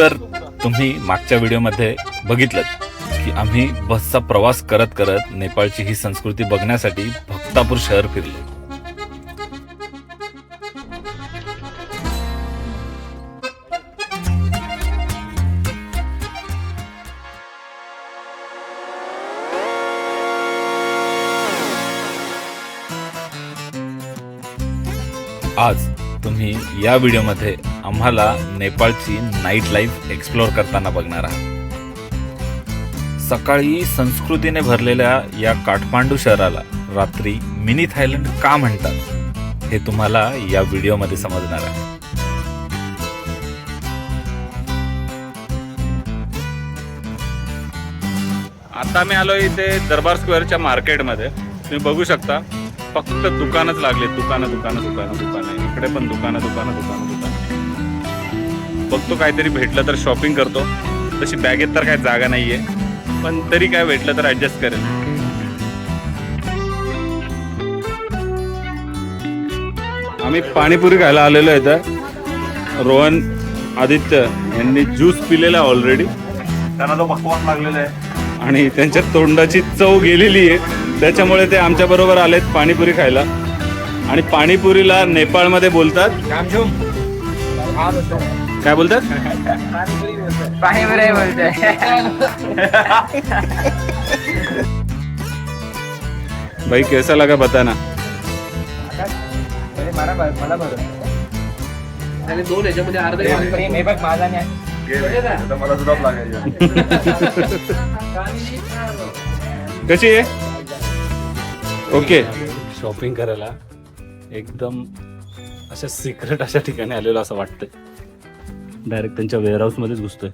तर तुम्ही मागच्या व्हिडिओमध्ये बघितलं की आम्ही बसचा प्रवास करत करत नेपाळची ही संस्कृती बघण्यासाठी भक्तापूर शहर फिरलो. आज तुम्ही या व्हिडिओमध्ये आम्हाला नेपाळची नाईट लाईफ एक्सप्लोअर करताना बघणार आहात. सकाळी संस्कृतीने भरलेल्या या काठमांडू शहराला रात्री मिनी थायलंड का म्हणतात हे तुम्हाला या व्हिडिओमध्ये समजणार आहे. आता मी आलो इथे दरबार स्क्वेअरच्या मार्केटमध्ये. तुम्ही बघू शकता फक्त दुकानच लागले. दुकानं दुकानं दुकानं दुकानं. इकडे पण दुकानं दुकानं दुकानं दुकानं. बघतो काहीतरी भेटलं तर शॉपिंग करतो. तशी बॅगेत तर काही जागा नाहीये. पण तरी काय भेटलं तर ऍडजस्ट करेल. आम्ही पाणीपुरी खायला आलेलो आहे तर रोहन आदित्य यांनी ज्यूस पिलेला आहे ऑलरेडी त्यांना तो पकवान लागलेला आहे. आणि त्यांच्या तोंडाची चव गेलेली आहे. त्याच्यामुळे ते आमच्या बरोबर आलेत पाणीपुरी खायला. आणि पाणीपुरीला नेपाळमध्ये बोलतात काय बोलतात? पाणीपुरी बोलतोय भाई कैसा लगा बताना? मला दोन याच्यामध्ये कशी आहे? ओके. शॉपिंग करायला एकदम अशा सिक्रेट अशा ठिकाणी आलेलो असं वाटतंय. डायरेक्ट त्यांच्या वेअरहाऊस मध्येच घुसतोय.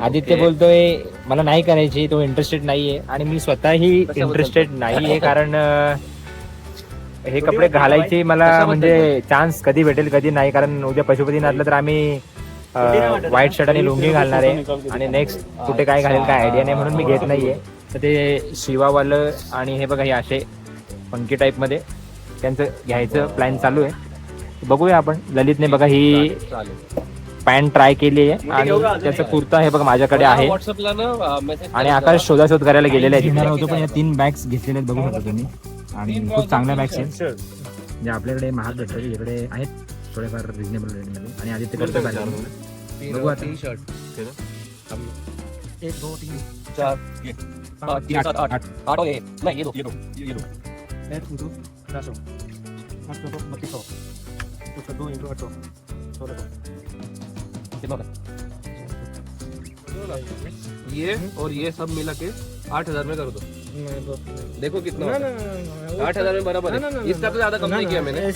आदित्य बोलतोय मला नाही करायची तो इंटरेस्टेड नाहीये. आणि मी स्वतःही इंटरेस्टेड नाहीये कारण अं, हे कपडे घालायचे मला म्हणजे चान्स कधी भेटेल कधी नाही कारण उद्या पशुपतीनाथला तर आम्ही व्हाईट शर्ट आणि लुंगी घालणार आहे. आणि नेक्स्ट कुठे काय घालेल काय आयडिया नाही म्हणून मी घेत नाहीये. तर ते शिवावालं आणि हे बघा हे असे फंकी टाईपमध्ये त्यांचं घ्यायचं प्लॅन चालू आहे. बघूया आपण. ललितने बघा ही पॅन्ट ट्राय केली आहे आणि त्याचा कुर्ता हे बघा माझ्याकडे आहे. व्हॉट्सअपला ना मेसेज आणि आकाश शोधाशोध करायला गेलेला आहे घेणार होतो पण या तीन बॅग्स घेतलेले आहेत बघू शकता तुम्ही. आणि खूप चांगल्या बॅग्स आहेत. म्हणजे आपल्याकडे महाग भेटतात इकडे आहेत थोडेफार रिजनेबल रेटमध्ये आणि आदित्य करतो बघू आता. एक दोन तीन चार. पाच, तीन सात आठ आठ ये नाही ये दो ये दो ये दो एक इंटू चारशे पाच सौ बत्तीस सौ उसका दो इंटू आठ सौ सोलह सौ कितना होता ये और ये सब मिला के आठ हज़ार में कर दो देखो कितना ना ना आठ हज़ार में बराबर है। इसका तो ज़्यादा कम नहीं किया मैंने। नहीं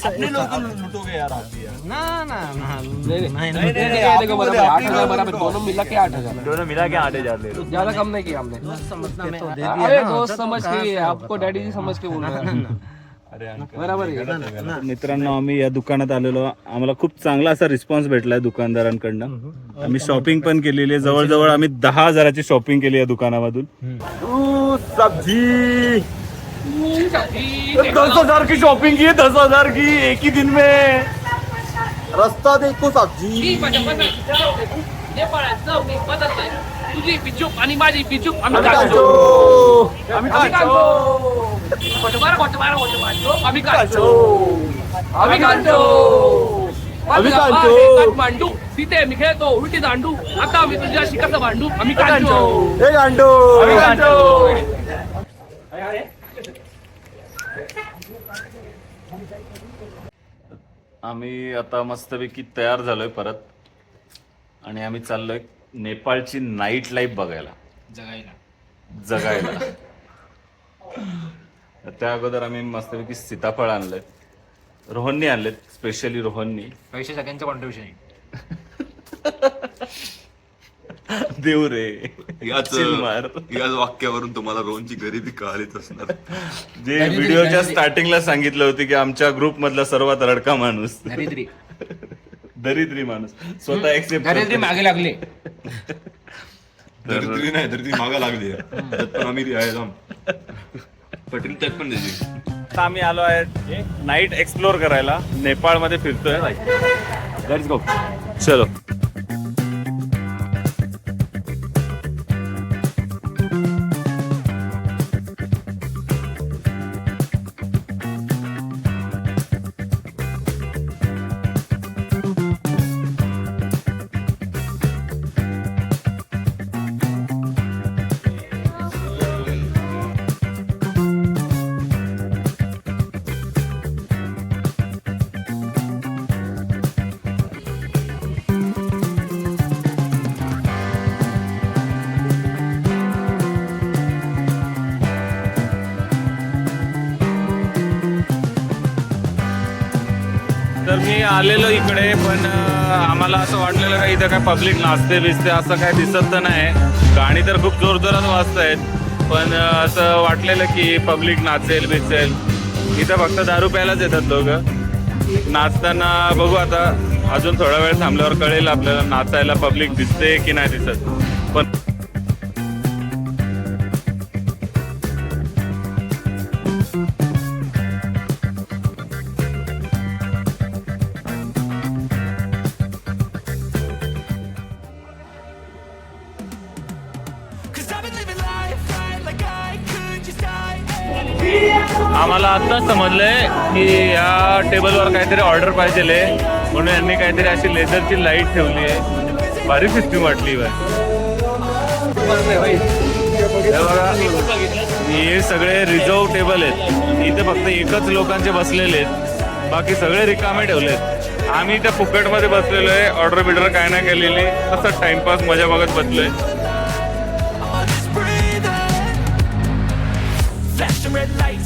नहीं नहीं नहीं, ये देखो बराबर है, आठ हज़ार बराबर दोनों मिला के आठ हज़ार दोनों मिला के आठ हज़ार ले ज़्यादा कम नहीं किया हमने। अरे दोस्त समझ के आपको डैडी जी समझ के बोल रहे हैं। बराबर है मित्रांनो आम्ही या दुकानात आलेलो. आम्हाला खूप चांगला असा रिस्पॉन्स भेटलाय दुकानदारांकडनं. आम्ही शॉपिंग पण केलेली आहे. जवळजवळ आम्ही दहा हजाराची शॉपिंग केली आहे दुकानामधून. सब्जी. दस हजार की शॉपिंग की दस हजार की एक ही दिन में. रास्ता देखो सब्जी. तुझी आणि माझी आम्ही खोटं मारा. आम्ही काढतो आम्ही काढतो आम्ही माझा काढतो. बाप आहे काठमांडू तिथे मी खेळतो. उलटी दांडू. आता आम्ही तुझ्याशी कसं भांडू? आम्ही काढतो एक अंडो आम्ही काढतो आम्ही आता मस्तपैकी तयार झालोय परत. आणि आम्ही चाललोय नेपाळची नाईट लाईफ बघायला. जगायला. तर त्या अगोदर आम्ही मस्तपैकी सीताफळ आणलंय रोहननी आणलेत स्पेशली रोहननी. पैसे सगळ्यांचं कॉन्ट्रीब्युशन देव रे. याच चिल मार. याच वाक्यावरून तुम्हाला रोहनची गरिबी कळालीच असणार. जे व्हिडिओच्या स्टार्टिंगला सांगितलं होते की आमच्या ग्रुप मधला सर्वात रडका माणूस. दरिद्री. दरिद्री माणूस. स्वतः एक्सेप्ट दरिद्री मागे लागले. दरिद्री नाही दरिद्री मागा लागली त्यात पण आम्ही आहे जाम पटेल त्यात पण त्याची आता आम्ही आलो आहे नाईट एक्सप्लोर करायला. नेपाळमध्ये फिरतोय. गो चलो. आलेलो इकडे पण आम्हाला असं वाटलेलं का इथं काय पब्लिक नाचते बिचते असं काय दिसत तर नाही. गाणी तर खूप जोर जोरात वाजत आहेत पण असं वाटलेलं की पब्लिक नाचेल बिचेल. इथं फक्त दारू प्यायलाच येतात लोक नाचताना बघू आता अजून थोडा वेळ थांबल्यावर कळेल आपल्याला नाचायला पब्लिक दिसते की नाही दिसत. पण आम्हाला आत्ताच समजलंय की या टेबलवर काहीतरी ऑर्डर पाहिजे म्हणून यांनी काहीतरी अशी लेझरची लाइट ठेवली आहे. भारी सिस्टीम वाटली बा हे बघा हे सगळे रिझर्व टेबल आहेत. इथे फक्त एकच लोकांचे बसलेले आहेत. बाकी सगळे रिकामे ठेवलेत. आम्ही त्या फुकटमध्ये बसलेलो आहे. ऑर्डर बिर्डर काय नाही केलेली. असं टाइमपास मजा बघत बसलोय. आहे red light.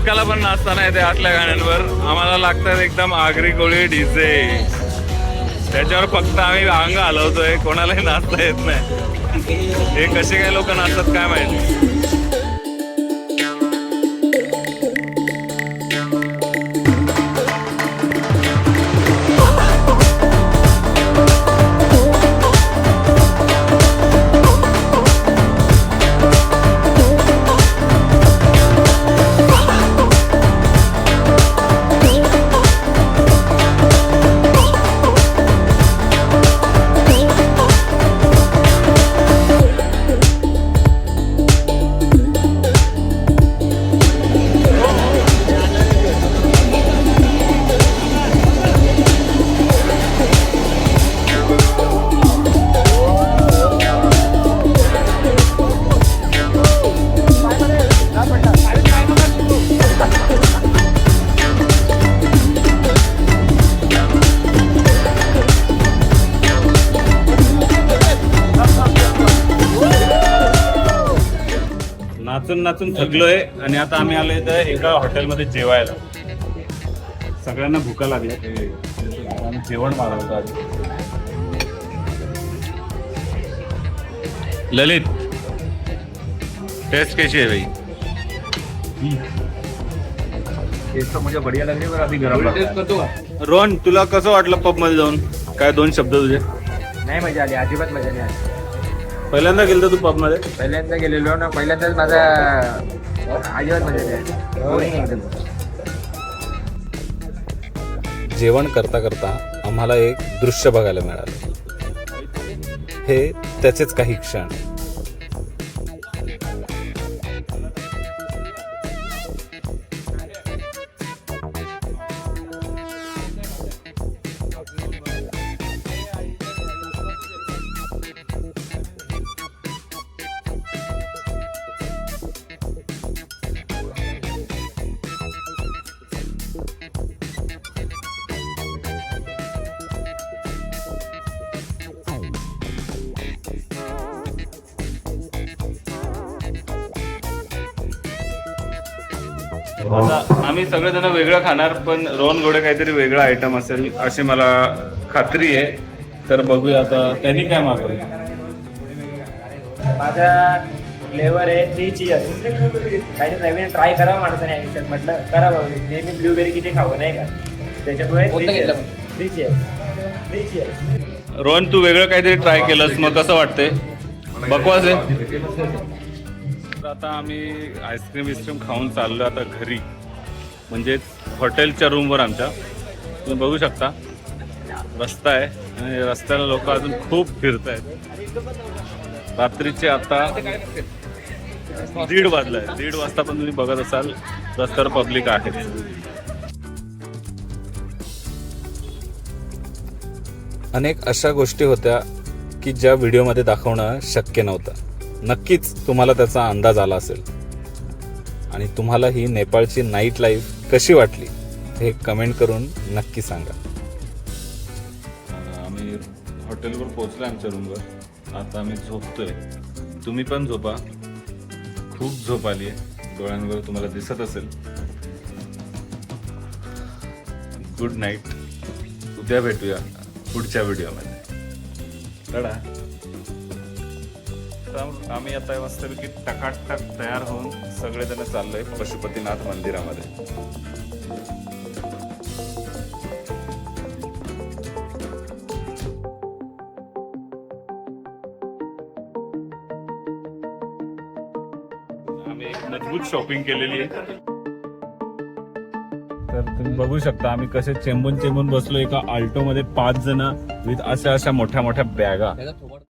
एकाला पण नाचताना येते आतल्या गाण्यांवर. आम्हाला लागतात एकदम आगरी कोळी डीजे. त्याच्यावर फक्त आम्ही अंग हलवतोय. कोणालाही नाचता येत नाही. हे कसे काय लोक नाचतात काय माहिती? नाचून नाचून थकलोय आणि आता आम्ही आलो इथं एका हॉटेलमध्ये जेवायला. सगळ्यांना भुका लागल्या. आम्ही जेवण आधी. ललित टेस्ट कशी आहे भाई टेस्ट तो मुझे बढ़िया लग रही है पर अभी गरम टेस्ट कर दूंगा रोहन तुला कसं वाटलं पबमध्ये जाऊन? काय दोन शब्द तुझे? नाही मजा आली अजिबात मजा नाही आली. पहिल्यांदा गेलतो तू पबमध्ये पहिल्यांदा गेलेलो ना पहिल्यांदाच माझा अजिबात मजा नाही. एकदम. जेवण करता करता आम्हाला एक दृश्य बघायला मिळालं. हे त्याचेच काही क्षण. आता आम्ही सगळेजण वेगळं खाणार पण रोहन गोडे काहीतरी वेगळा आयटम असेल अशी मला खात्री आहे. तर बघूया आता त्यांनी काय मागवलं माझा फ्लेवर आहे थ्री चिअर काही नवीन ट्राय करा माणसाने आयुष्यात. म्हटलं करा बाबा नेहमी ब्लूबेरी किती खावं नाही का? त्याच्यामुळे कोणतं घेतलं मग? Three cheer three cheer Rohan तू वेगळं काहीतरी ट्राय केलंस मग कसं वाटतंय? बकवास आहे. आता आम्ही आईस्क्रीम विस्क्रीम खाऊन चाललो आता घरी. म्हणजेच हॉटेलच्या रूमवर आमच्या. तुम्ही बघू शकता. रस्ता आहे. आणि रस्त्याला लोक अजून खूप फिरत आहेत रात्रीचे आता दीड वाजलं आहे दीड वाजता पण तुम्ही बघत असाल रस्त्यावर पब्लिक आहे. अनेक अशा गोष्टी होत्या की ज्या व्हिडिओमध्ये दाखवणं शक्य नव्हतं. नक्कीच तुम्हाला त्याचा अंदाज आला असेल. आणि तुम्हाला ही नेपाळची नाईट लाईफ कशी वाटली हे कमेंट करून नक्की सांगा. आम्ही हॉटेलवर पोहोचलो आमच्या रूमवर आता आम्ही झोपतोय. तुम्ही पण झोपा. खूप झोप आली आहे. डोळ्यांवर तुम्हाला दिसत असेल. गुड नाईट उद्या भेटूया पुढच्या व्हिडिओमध्ये तडा तर आम्ही आता मस्तपैकी टकाटक तयार होऊन सगळेजण चाललोय पशुपतीनाथ मंदिरामध्ये. आम्ही एक मजबूत शॉपिंग केलेली आहे. तर तुम्ही बघू शकता आम्ही कसे चेंबून चेंबून बसलो एका आल्टो मध्ये पाच जण विथ अशा अशा मोठ्या मोठ्या बॅगा